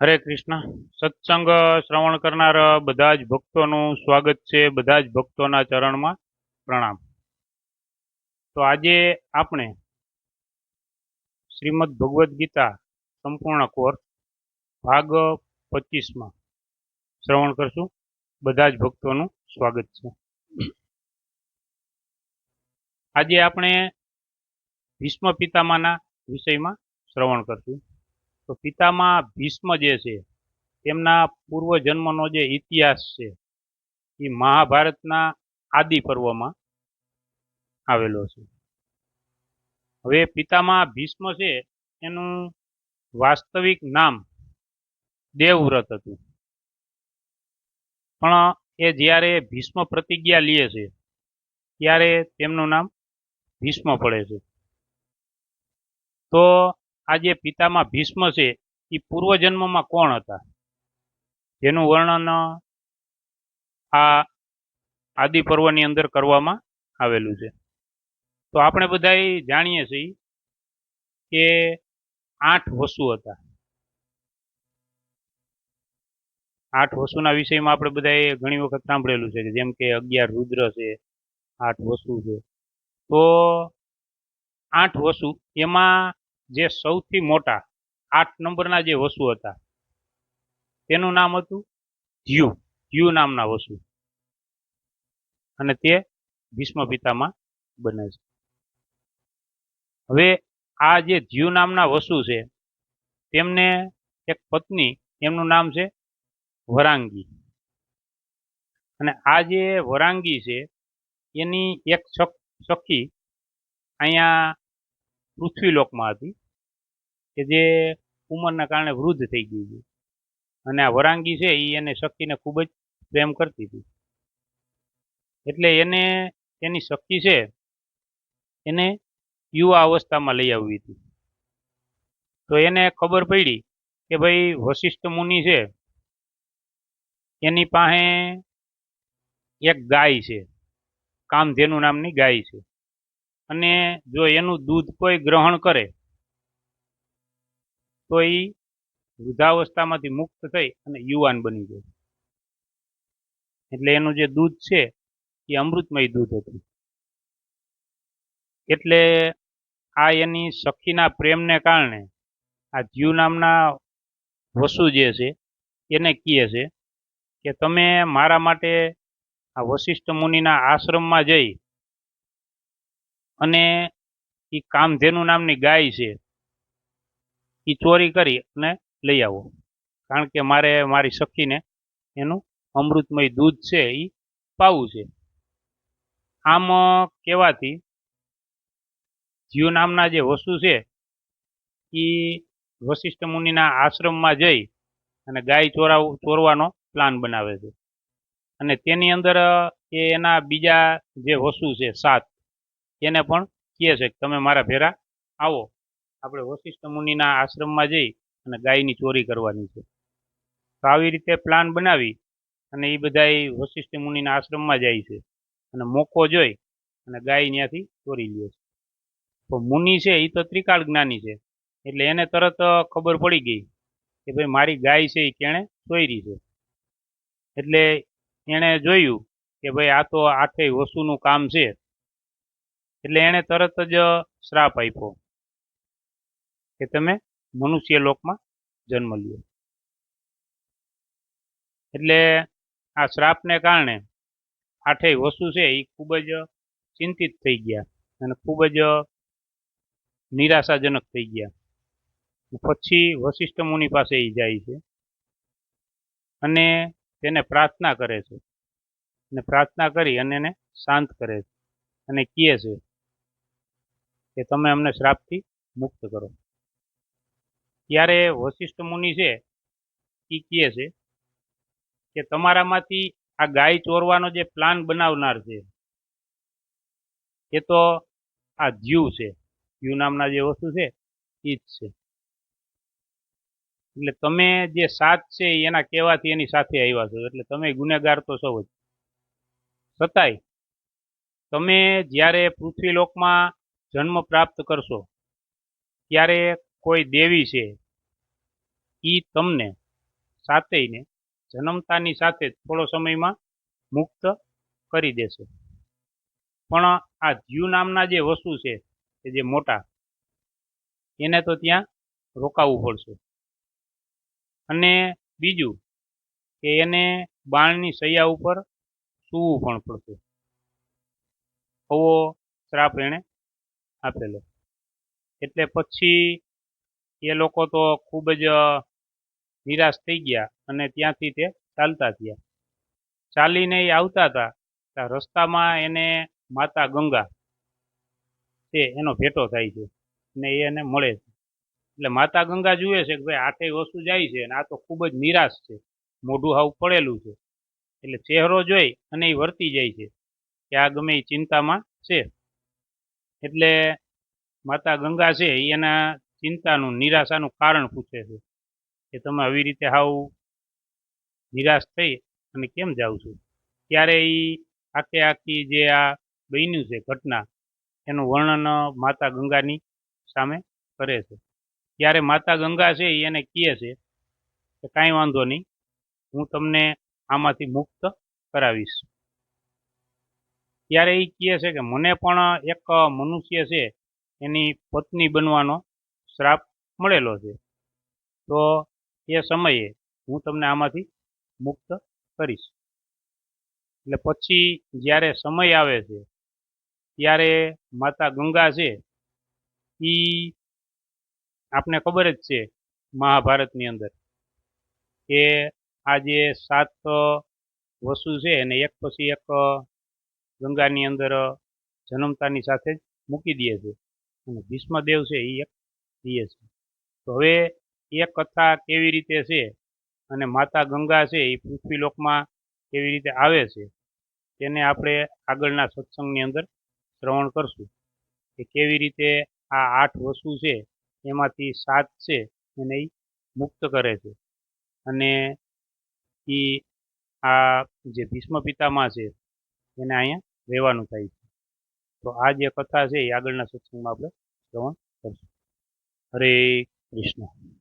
હરે કૃષ્ણ. સત્સંગ શ્રવણ કરનાર બધા જ ભક્તોનું સ્વાગત છે બધા જ ભક્તોના ચરણમાં પ્રણામ. તો આજે આપણે શ્રીમદ ભગવદ્ ગીતા સંપૂર્ણ કોર્સ ભાગ પચીસમાં શ્રવણ કરશું. બધા જ ભક્તોનું સ્વાગત છે. આજે આપણે ભીષ્મ પિતામાના વિષયમાં શ્રવણ કરશું. તો પિતામાં ભીષ્મ જે છે, તેમના પૂર્વ જન્મનો જે ઇતિહાસ છે, એ મહાભારતના આદિ પર્વમાં આવેલો છે. હવે પિતામાં ભીષ્મ છે, એનું વાસ્તવિક નામ દેવવ્રત હતું. પણ એ જ્યારે ભીષ્મ પ્રતિજ્ઞા લે છે, ત્યારે તેમનું નામ ભીષ્મ પડે છે. તો આ જે પિતામાં ભીષ્મ છે એ પૂર્વજન્મમાં કોણ હતા? જેનું વર્ણન આ આદિ પર્વની અંદર કરવામાં આવેલું છે. તો આપણે બધા જાણીએ છીએ કે આઠ વસુ હતા. આઠ વસુના વિષયમાં આપણે બધાએ ઘણી વખત સાંભળેલું છે કે જેમ કે અગિયાર રુદ્ર છે, આઠ વસુ છે. તો આઠ વસુ, એમાં જે સૌથી મોટા આઠ નંબરના જે વસુ હતા. તેનું નામ હતું ધ્યુ ધ્યુ નામના વસુ. અને તે ભીષ્મ પિતામાં બને છે. હવે આ જે ધ્યુ નામના વસુ છે, તેમને એક પત્ની, એમનું નામ છે વરાંગી. અને આ જે વરાંગી છે, એની એક સખી અહીંયા પૃથ્વીલોકમાં હતી કે જે ઉંમરના કારણે વૃદ્ધ થઈ ગઈ છે. અને આ વરાંગી છે એ એને શક્તિને ખૂબ જ પ્રેમ કરતી હતી. એટલે એને એની શક્તિ છે, એને યુવા અવસ્થામાં લઈ આવવી હતી. તો એને ખબર પડી કે ભાઈ વશિષ્ઠ મુનિ છે, એની પાસે એક ગાય છે. કામધેનુ નામની ગાય છે. અને જો એનું દૂધ કોઈ ગ્રહણ કરે, તો એ વૃદ્ધાવસ્થામાંથી મુક્ત થઈ અને યુવાન બની જાય એટલે એનું જે દૂધ છે, એ અમૃતમય દૂધ હતું. એટલે આ એની સખીના પ્રેમને કારણે આ જીવ નામના વસુ જે છે, એને કહે છે કે તમે મારા માટે આ વશિષ્ઠ મુનિના આશ્રમમાં જઈ અને એ કામધેનુ નામની ગાય છે એ ચોરી કરી અને લઈ આવો. કારણ કે મારે, મારી સખીને એનું અમૃતમય દૂધ છે એ પાવું છે. આમ કહેવાથી જીવ નામના જે વસુ છે એ વશિષ્ઠ મુનિના આશ્રમમાં જઈ અને ગાય ચોરાવ, ચોરવાનો પ્લાન બનાવે છે. અને તેની અંદર, એ એના બીજા જે વસુ છે, સાત એને પણ કહે છે કે તમે મારા ભેરા આવો. આપણે વશિષ્ઠ મુનિના આશ્રમમાં જઈ અને ગાયની ચોરી કરવાની છે. તો આવી રીતે પ્લાન બનાવી અને એ બધા વશિષ્ઠ મુનિના આશ્રમમાં જાય છે અને મોકો જોઈ અને ગાય ત્યાંથી ચોરી લે છે. તો મુનિ છે એ તો ત્રિકાળ જ્ઞાની છે એટલે એને તરત ખબર પડી ગઈ કે ભાઈ મારી ગાય છે એ કેણે ચોરી છે. એટલે એણે જોયું કે ભાઈ આ તો આઠેય વસુનું કામ છે. એટલે એણે તરત જ શ્રાપ આપ્યો કે તમે મનુષ્ય લોકમાં જન્મ લ્યો. એટલે આ શ્રાપને કારણે આઠેય વસુ છે એ ખૂબ જ ચિંતિત થઈ ગયા અને ખૂબ જ નિરાશાજનક થઈ ગયા. પછી વશિષ્ઠ મુનિ પાસે એ જાય છે અને તેને પ્રાર્થના કરે છે. અને પ્રાર્થના કરી અને એને શાંત કરે છે અને કહે છે કે તમે અમને શ્રાપથી મુક્ત કરો. ત્યારે વશિષ્ઠ મુનિ છે એ કહે છે કે તમારામાંથી આ ગાય ચોરવાનો જે પ્લાન બનાવનાર છે, એ તો આ જીવ છે. જીવ નામના જે વસ્તુ છે એ જ છે. એટલે તમે જે સાત છે એના કહેવાથી એની સાથે આવ્યા છો. એટલે તમે ગુનેગાર તો સૌ જ. છતાંય તમે જ્યારે પૃથ્વીલોકમાં જન્મ પ્રાપ્ત કરશો, ત્યારે કોઈ દેવી છે એ તમને સાતેયને જન્મતાની સાથે થોડો સમયમાં મુક્ત કરી દેશે. પણ આ જીવ નામના જે વસ્તુ છે કે જે મોટા, એને તો ત્યાં રોકાવું પડશે. અને બીજું કે એને બાણની સૈયા ઉપર સૂવું પણ પડશે. આવો શ્રાપ એણે આપેલો. એટલે પછી એ લોકો તો ખૂબ જ નિરાશ થઈ ગયા અને ત્યાંથી તે ચાલતા થયા. ચાલીને એ આવતા હતા. રસ્તામાં એને માતા ગંગા છે, એનો ભેટો થાય છે ને એને મળે છે. એટલે માતા ગંગા જુએ છે કે ભાઈ આટલી વસ્તુ જાય છે અને આ તો ખૂબ જ નિરાશ છે. મોઢું હાવ પડેલું છે. એટલે ચહેરો જોઈ અને એ વર્તી જાય છે કે આ ગમે એ ચિંતામાં છે. એટલે માતા ગંગા છે, એના ચિંતાનું, નિરાશાનું કારણ પૂછે છે કે તમે આવી રીતે હાવ નિરાશ થઈ અને કેમ જાઉં છો? ત્યારે એ આખે આખી જે આ બન્યું છે ઘટના, એનું વર્ણન માતા ગંગાની સામે કરે છે. ત્યારે માતા ગંગા છે એને કહે છે કે કાંઈ વાંધો નહીં, હું તમને આમાંથી મુક્ત કરાવીશ. ત્યારે એ કહે છે કે મને પણ એક મનુષ્ય છે, એની પત્ની બનવાનો શ્રાપ મળેલો છે. તો એ સમયે હું તમને આમાંથી મુક્ત કરીશ. એટલે પછી જ્યારે સમય આવે છે, ત્યારે માતા ગંગા છે એ આપને ખબર જ છે મહાભારતની અંદર કે આ જે સાત વસુ છે, એને એક પછી એક ગંગાની અંદર જન્મતાની સાથે જ મૂકી દે છે. અને ભીષ્મદેવ છે એ એક દે છે. તો હવે એ કથા કેવી રીતે છે અને માતા ગંગા છે એ પૃથ્વીલોકમાં કેવી રીતે આવે છે, તેને આપણે આગળના સત્સંગની અંદર શ્રવણ કરશું. કે કેવી રીતે આ આઠ વસ્તુ છે એમાંથી સાત છે એને મુક્ત કરે છે. અને એ આ જે ભીષ્મ પિતામાં છે એને અહીંયા રહેવાનું થાય છે. તો આ જે કથા છે એ આગળના સત્સંગમાં આપણે શ્રવણ કરશું. હરે કૃષ્ણ.